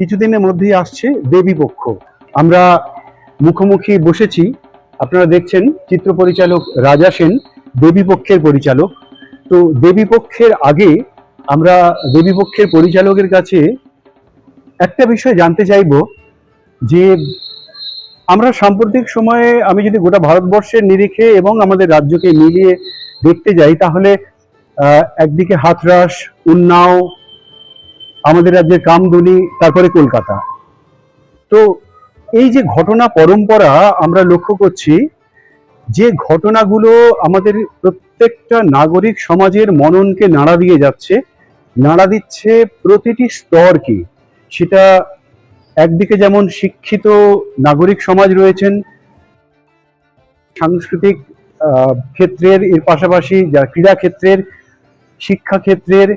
কিছুদিনের মধ্যেই আসছে দেবী পক্ষ। আমরা মুখোমুখি বসেছি। আপনারা দেখছেন চিত্র পরিচালক রাজা সেন, দেবী পক্ষের পরিচালক। তো দেবী পক্ষের আগে আমরা দেবী পক্ষের পরিচালকের কাছে একটা বিষয় জানতে চাইব যে আমরা সাম্প্রতিক সময়ে আমি যদি গোটা ভারতবর্ষের নিরিখে এবং আমাদের রাজ্যকে মিলিয়ে দেখতে যাই, তাহলে একদিকে হাথরাস উন্নাও আমাদের রাজ্যের কামদুনি, তারপরে কলকাতা। তো এই যে ঘটনা পরম্পরা, আমরা লক্ষ্য করছি যে ঘটনাগুলো আমাদের প্রত্যেকটা নাগরিক সমাজের মননকে নাড়া দিয়ে যাচ্ছে, নাড়া দিচ্ছে প্রতিটি স্তরকে। সেটা একদিকে যেমন শিক্ষিত নাগরিক সমাজ রয়েছেন, সাংস্কৃতিক ক্ষেত্রের এর পাশাপাশি যা ক্রীড়া ক্ষেত্রের শিক্ষা ক্ষেত্রের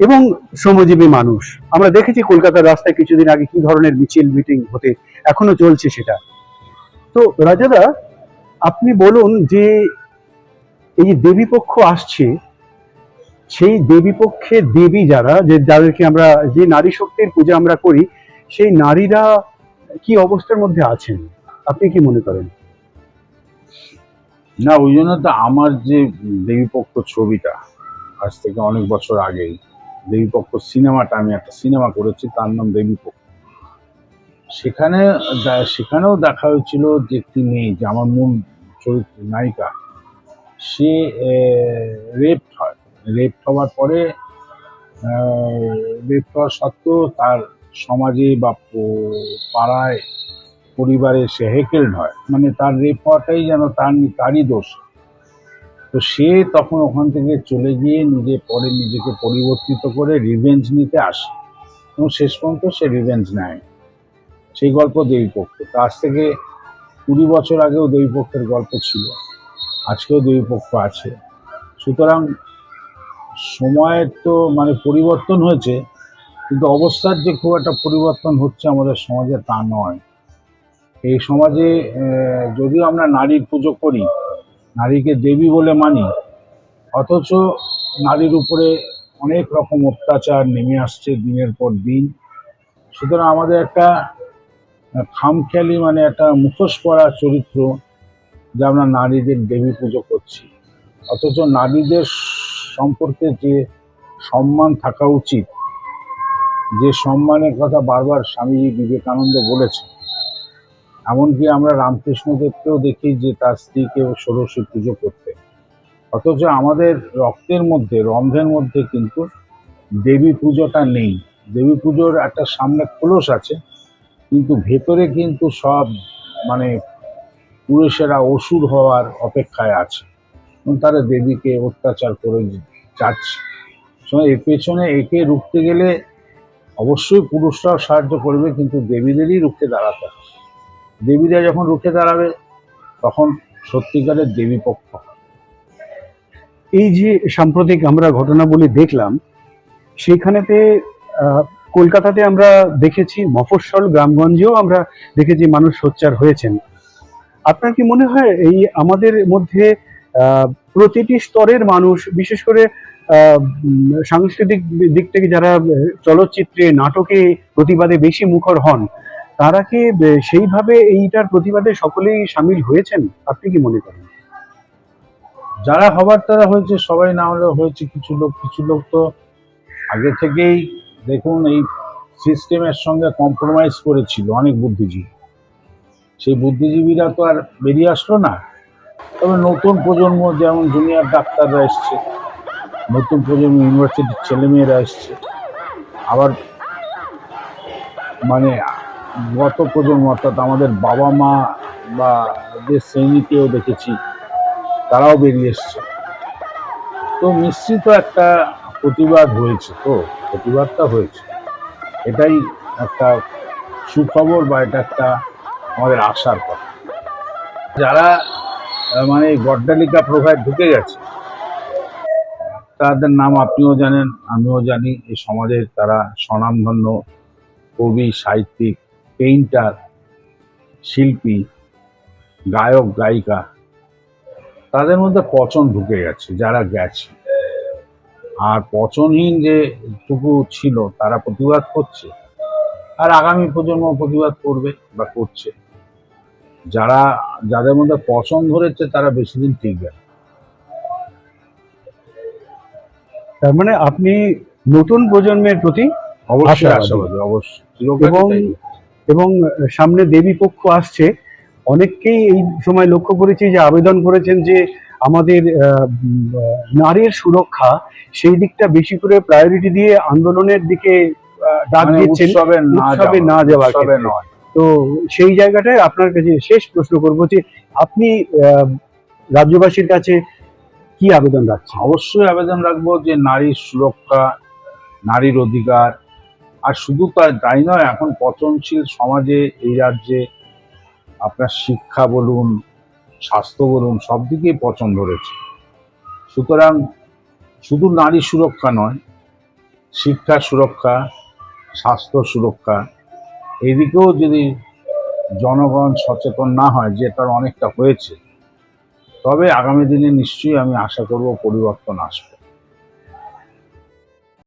এবং শ্রমজীবী মানুষ। আমরা দেখেছি কলকাতার রাস্তায় কিছুদিন আগে কি ধরনের মিছিল, মিটিং হতে এখনও চলছে সেটা। তো রাজাদা, আপনি বলুন যে এই যে দেবী পক্ষ আসছে, সেই দেবী পক্ষের দেবী যারা, যে যাদেরকে আমরা, যে নারী শক্তির পূজা আমরা করি, সেই নারীরা কি অবস্থার মধ্যে আছেন? আপনি কি মনে করেন? না, ওই জন্য তো আমার যে দেবীপক্ষ ছবিটা, আজ থেকে অনেক বছর আগেই দেবীপক্ষ সিনেমাটা, আমি একটা সিনেমা করেছি, তার নাম দেবীপক্ষ। সেখানে সেখানেও দেখা হয়েছিল যে একটি মেয়ে, যে আমার মূল চরিত্র নায়িকা, সে রেপ হয়। রেপ হওয়ার পরে রেপ হওয়া সত্ত্বেও তার সমাজে বা পাড়ায়, পরিবারে সে হেকেলড হয়। মানে তার রেপ হওয়াটাই যেন তার, তারই দোষ। তো সে তখন ওখান থেকে চলে গিয়ে নিজে পরে নিজেকে পরিবর্তিত করে রিভেঞ্জ নিতে আসে। এবং শেষ পর্যন্ত সে রিভেঞ্জ নেয়। সেই গল্প দেবীপক্ষ। তো আজ থেকে কুড়ি বছর আগেও দেবীপক্ষের গল্প ছিল। আজকেও দেবীপক্ষ আছে। সুতরাং সময়ের তো মানে পরিবর্তন হয়েছে, কিন্তু অবস্থার যে খুব একটা পরিবর্তন হচ্ছে আমাদের সমাজে তা নয়। এই সমাজে যদিও আমরা নারীর পুজো করি নারীকে দেবী বলে মানি, অথচ নারীর উপরে অনেক রকম অত্যাচার নেমে আসছে দিনের পর দিন। সুতরাং আমাদের একটা খামখেয়ালি মানে একটা মুখোশ পরা চরিত্র যে আমরা নারীদের দেবী পুজো করছি। অথচ নারীদের সম্পর্কে যে সম্মান থাকা উচিত, যে সম্মানের কথা বারবার স্বামী বিবেকানন্দ বলেছে এমনকি আমরা রামকৃষ্ণদেবকেও দেখি যে তার স্ত্রীকে ষোড়শী পুজো করতে। অথচ আমাদের রক্তের মধ্যে, রন্ধের মধ্যে কিন্তু দেবী পুজোটা নেই। দেবী পুজোর একটা সামনে খোলস আছে, কিন্তু ভেতরে কিন্তু সব মানে পুরুষেরা অসুর হওয়ার অপেক্ষায় আছে। তারা দেবীকে অত্যাচার করে যাচ্ছে। এর পেছনে একে রুখতে গেলে অবশ্যই পুরুষরাও সাহায্য করবে, কিন্তু দেবীদেরই রুখে দাঁড়াতে হবে। দেবীরা যখন রুখে দাঁড়াবে তখন সত্যিকারের দেবী পক্ষ এই যে সাম্প্রতিক আমরা ঘটনাবলী দেখলাম সেইখানেতে আহ, কলকাতাতে আমরা দেখেছি মফস্বল গ্রামগঞ্জেও আমরা দেখেছি মানুষ সোচ্চার হয়েছেন। আপনার কি মনে হয় এই আমাদের মধ্যে প্রতিটি স্তরের মানুষ বিশেষ করে সাংস্কৃতিক দিক থেকে যারা চলচ্চিত্রে নাটকে প্রতিবাদে বেশি মুখর হন তারা কি সেইভাবে এইটার প্রতিবাদে সকলেই সামিল হয়েছেন? আপনি কি মনে করেন? যারা হবার তারা হয়েছে, সবাই না হলেও হয়েছে কিছু লোক কিছু লোক তো আগে থেকেই দেখুন এই সিস্টেমের সঙ্গে কম্প্রোমাইজ করেছিল অনেক বুদ্ধিজীবী। সেই বুদ্ধিজীবীরা তো আর বেরিয়ে আসলো না। তবে নতুন প্রজন্ম, যেমন জুনিয়র ডাক্তাররা এসছে, নতুন প্রজন্ম ইউনিভার্সিটির ছেলেমেয়েরা এসছে, আবার মানে গত প্রজন্ম অর্থাৎ আমাদের বাবা মা বা যে শ্রেণীকেও দেখেছি, তারাও বেরিয়ে এসছে। তো মিশ্রিত একটা প্রতিবাদ হয়েছে তো, প্রতিবাদটা হয়েছে। এটাই একটা সুখবর বা এটা একটা আমাদের আশার কথা। যারা মানে গড্ডালিকা প্রভায় ঢুকে গেছে, তাদের নাম আপনিও জানেন, আমিও জানি, এই সমাজের তারা স্বনামধন্য কবি, সাহিত্যিক পেইন্টার শিল্পী গায়ক গায়িকা তাদের মধ্যে পচন ঢুকে গেছে যারা গেছে আর পচনহীন যে টুকু ছিল তারা প্রতিবাদ করছে আর আগামী প্রজন্ম প্রতিবাদ করবে বা করছে যারা যাদের মধ্যে পছন্দ ধরেছে তারা বেশি দিন টিকবে না। তার মানে আপনি নতুন প্রজন্মের প্রতি অবশ্যই আশাবাদী। অবশ্যই এবং। এবং সামনে দেবী পক্ষ আসছে। অনেককেই এই সময় লক্ষ্য করেছি যে আবেদন করেছেন যে আমাদের নারীর সুরক্ষা সেই দিকটা বেশি করে প্রায়োরিটি দিয়ে আন্দোলনের দিকে ডাক মানে দিচ্ছেন। উৎসবে না যাওয়া, না যাওয়ার তো সেই জায়গাটায় আপনার কাছে শেষ প্রশ্ন করব যে আপনি আহ, রাজ্যবাসীর কাছে কি আবেদন রাখছেন? অবশ্যই আবেদন রাখব যে নারীর সুরক্ষা নারীর অধিকার আর শুধু তাই নয়, এখন পচনশীল সমাজে, এই রাজ্যে আপনার শিক্ষা বলুন, স্বাস্থ্য বলুন, সব দিকেই পচন ধরেছে। সুতরাং শুধু নারী সুরক্ষা নয়, শিক্ষা সুরক্ষা, স্বাস্থ্য সুরক্ষা, এদিকেও যদি জনগণ সচেতন না হয় যেটার অনেকটা হয়েছে, তবে আগামী দিনে নিশ্চয়ই আমি আশা করব পরিবর্তন আসবে।